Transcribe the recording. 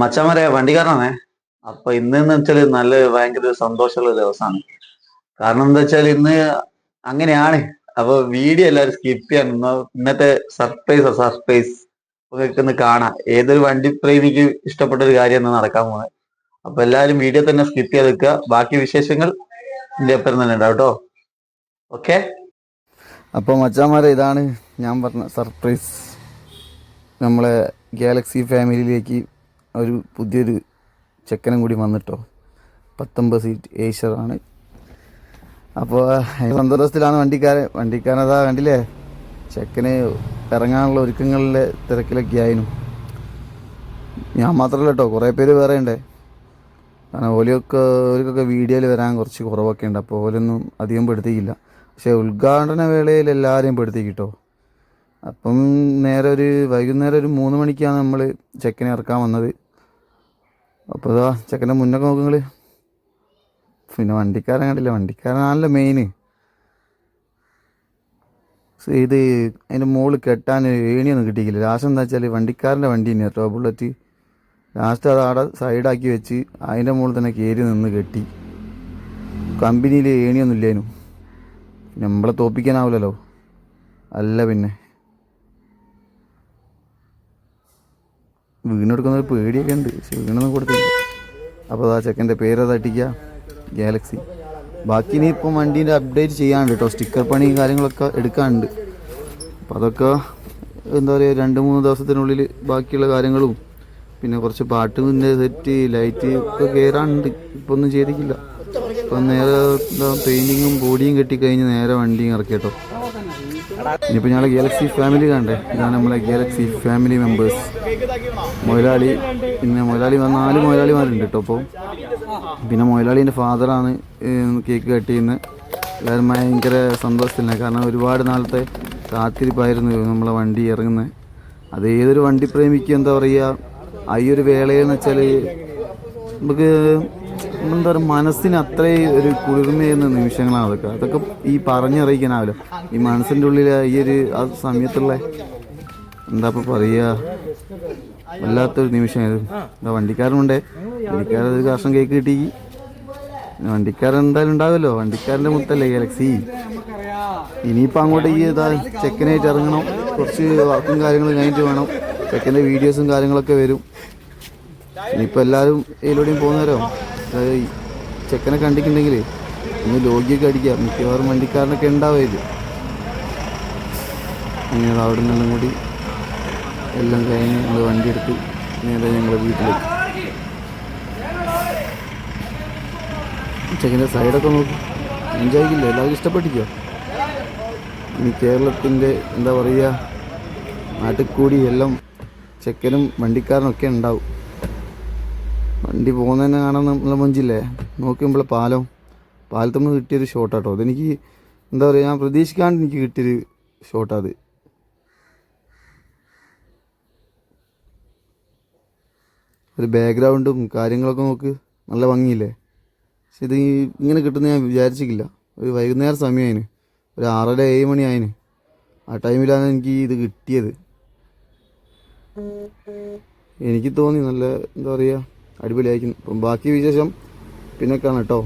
മച്ചന്മാരെ വണ്ടിക്കാരനാണേ. അപ്പൊ ഇന്ന് വെച്ചാൽ നല്ല ഭയങ്കര സന്തോഷമുള്ള ദിവസമാണ്. കാരണം എന്താ വെച്ചാൽ ഇന്ന് അങ്ങനെയാണ്. അപ്പൊ വീഡിയോ എല്ലാവരും സ്കിപ്പ് ചെയ്യാൻ ഇന്ന് ഇന്നത്തെ സർപ്രൈസ് സർപ്രൈസ് ഒന്ന് കാണാം. ഏതൊരു വണ്ടി പ്രേമിക്ക് ഇഷ്ടപ്പെട്ട ഒരു കാര്യം എന്ന് നടക്കാൻ പോകുന്നത് അപ്പൊ എല്ലാവരും വീഡിയോ തന്നെ സ്കിപ്പ് ചെയ്ത് വെക്കുക ബാക്കി വിശേഷങ്ങൾ ഇതിന്റെ ഒപ്പം തന്നെ ഉണ്ടാവും കേട്ടോ. ഓക്കെ അപ്പോൾ മച്ചാമാരെ ഇതാണ് ഞാൻ പറഞ്ഞ സർപ്രൈസ് നമ്മളെ ഗാലക്സി ഫാമിലിയിലേക്ക് ഒരു പുതിയൊരു ചെക്കനും കൂടി വന്നിട്ടോ. പത്തൊമ്പത് സീറ്റ് ഏഷ്യറാണ് അപ്പോൾ സന്തോഷത്തിലാണ് വണ്ടിക്കാരൻ. അതാ കണ്ടില്ലേ? ചെക്കന് ഇറങ്ങാനുള്ള ഒരുക്കങ്ങളിലെ തിരക്കിലൊക്കെ ആയിരുന്നു ഞാൻ മാത്രമല്ല കേട്ടോ കുറേ പേര് വേറെ ഉണ്ടേ കാരണം ഓലിയൊക്കെ ഓലിക്കൊക്കെ വീഡിയോയിൽ വരാൻ കുറച്ച് കുറവൊക്കെ ഉണ്ട് അപ്പോൾ ഓലൊന്നും അധികം പെടുത്തിയില്ല. പക്ഷേ ഉദ്ഘാടന വേളയിൽ എല്ലാവരെയും പെടുത്തി അപ്പം നേരെ ഒരു വൈകുന്നേരം ഒരു മൂന്ന് മണിക്കാണ് നമ്മൾ ചെക്കനെ ഇറക്കാൻ വന്നത്. അപ്പോൾ ഇതാ ചെക്കന്റെ മുന്നൊക്കെ നോക്കുങ്ങൾ പിന്നെ വണ്ടിക്കാരൻ കണ്ടില്ല വണ്ടിക്കാരനാണല്ലോ മെയിന് ഇത് അതിന്റെ മുകളിൽ കെട്ടാൻ ഏണിയൊന്നും കിട്ടിയില്ല ലാസ്റ്റ് എന്താ വെച്ചാൽ വണ്ടിക്കാരന്റെ വണ്ടി തന്നെ കേട്ടോ ബുള്ളറ്റ് ലാസ്റ്റ് അത് അവിടെ സൈഡാക്കി വെച്ച് അതിന്റെ മുകളിൽ തന്നെ കയറി നിന്ന് കെട്ടി. കമ്പനിയിൽ ഏണിയൊന്നും ഇല്ലേനു. നമ്മളെ തോപ്പിക്കാനാവില്ലല്ലോ അല്ല പിന്നെ. വീണെടുക്കുന്ന ഒരു പേടിയൊക്കെ ഉണ്ട്. പക്ഷെ വീണൊന്നും കൊടുത്തില്ല. അപ്പോൾ ആ ചെക്കന്റെ പേര് അടിക്കുക ഗാലക്സി ബാക്കി ഇനി ഇപ്പം വണ്ടീന്റെ അപ്ഡേറ്റ് ചെയ്യാനുണ്ട് കേട്ടോ. സ്റ്റിക്കർ പണി കാര്യങ്ങളൊക്കെ എടുക്കാനുണ്ട്. അപ്പോൾ അതൊക്കെ എന്താ പറയുക രണ്ട് മൂന്ന് ദിവസത്തിനുള്ളിൽ ബാക്കിയുള്ള കാര്യങ്ങളും പിന്നെ കുറച്ച് പാട്ടിന്റെ സെറ്റ് ലൈറ്റ് ഒക്കെ കയറാനുണ്ട്. ഇപ്പം ഒന്നും ചെയ്തിട്ടില്ല. ഇപ്പം നേരെ എന്താ പെയിന്റിങ്ങും ബോഡിയും കെട്ടിക്കഴിഞ്ഞ് നേരെ വണ്ടിയും ഇറക്കി കേട്ടോ. ഇനിയിപ്പോൾ ഞങ്ങൾ ഗാലക്സി ഫാമിലി കണ്ടേ. ഇതാണ് നമ്മളെ ഗാലക്സി ഫാമിലി മെമ്പേഴ്സ് മുതലാളി പിന്നെ മുതലാളി നാല് മുതലാളിമാരുണ്ട് കേട്ടോ അപ്പോൾ പിന്നെ മുതലാളീന്റെ ഫാദറാണ് കേക്ക് കട്ട് ചെയ്യുന്നത് എല്ലാവരും ഭയങ്കര സന്തോഷത്തിലാണ്. കാരണം ഒരുപാട് നാളത്തെ കാത്തിരിപ്പായിരുന്നു നമ്മളെ വണ്ടി ഇറങ്ങുന്നത് അത് ഏതൊരു വണ്ടി പ്രേമിക്കും എന്താ പറയുക ആ ഈ ഒരു വേളയെന്ന് വെച്ചാൽ നമുക്ക് എന്താ പറയുക മനസ്സിന് അത്രയും ഒരു കുളിർമയുന്ന നിമിഷങ്ങളാണ് അതൊക്കെ. അതൊക്കെ ഈ പറഞ്ഞറിയിക്കാനാവില്ല. ഈ മനസ്സിന്റെ ഉള്ളിൽ ഈ ഒരു ആ സമയത്തുള്ള എന്താ ഇപ്പം പറയുക വല്ലാത്തൊരു നിമിഷമായിരുന്നു എന്താ വണ്ടിക്കാരനുണ്ട്. വണ്ടിക്കാരൻ ഒരു കഷ്ണം കേക്ക് കിട്ടി. വണ്ടിക്കാരൻ എന്തായാലും ഉണ്ടാവുമല്ലോ. വണ്ടിക്കാരന്റെ മുത്തല്ലേ ഗാലക്സി ഇനിയിപ്പോൾ അങ്ങോട്ട് ഈ ഇതാ ചെക്കനായിട്ട് ഇറങ്ങണം. കുറച്ച് വർക്കും കാര്യങ്ങളും കഴിഞ്ഞിട്ട് വേണം. ചെക്കന്റെ വീഡിയോസും കാര്യങ്ങളൊക്കെ വരും. ഇനിയിപ്പോൾ എല്ലാവരും ഇതിലൂടെയും പോകുന്നവരോ? അതായത് ചെക്കനെ കണ്ടിട്ടുണ്ടെങ്കിൽ ഒന്ന് ലോഗിയൊക്കെ അടിക്കാം മിക്കവാറും വണ്ടിക്കാരനൊക്കെ ഇത്. അങ്ങനെ അവിടെ നിന്നും കൂടി എല്ലാം കഴിഞ്ഞ് ഞങ്ങൾ വണ്ടി എടുത്ത് നേരെ ഞങ്ങളുടെ വീട്ടിലേക്ക്. ചെക്കന്റെ സൈഡൊക്കെ നോക്കി. എൻജോയ്ക്കില്ല? എല്ലാവരും ഇഷ്ടപ്പെട്ടിക്കോ ഇനി കേരളത്തിന്റെ എന്താ പറയുക? നാട്ടിൽ കൂടി എല്ലാം ചെക്കനും വണ്ടിക്കാരനൊക്കെ ഉണ്ടാവും. വണ്ടി പോകുന്നതന്നെ കാണാൻ നമ്മളെ മുഞ്ചില്ലേ? നോക്കുമ്പോൾ പാലം പാലത്തുമ്പോൾ കിട്ടിയൊരു ഷോട്ടാട്ടോ. അതെനിക്ക് എന്താ പറയുക ഞാൻ പ്രതീക്ഷിക്കാണ്ട് എനിക്ക് കിട്ടിയൊരു ഷോട്ടാ അത് ഒരു ബാക്ക്ഗ്രൗണ്ടും കാര്യങ്ങളൊക്കെ നോക്ക്. നല്ല ഭംഗിയില്ലേ? പക്ഷെ ഇത് ഇങ്ങനെ കിട്ടുന്ന ഞാൻ വിചാരിച്ചിട്ടില്ല. ഒരു വൈകുന്നേര സമയമായിന് ഒരു ആറര ഏഴ് മണി ആയിന്. ആ ടൈമിലാണ് എനിക്ക് ഇത് കിട്ടിയത്. എനിക്ക് തോന്നി നല്ല എന്താ പറയുക അടിപൊളിയായിരിക്കും. അപ്പം ബാക്കി വിശേഷം പിന്നെ കാണാം കേട്ടോ.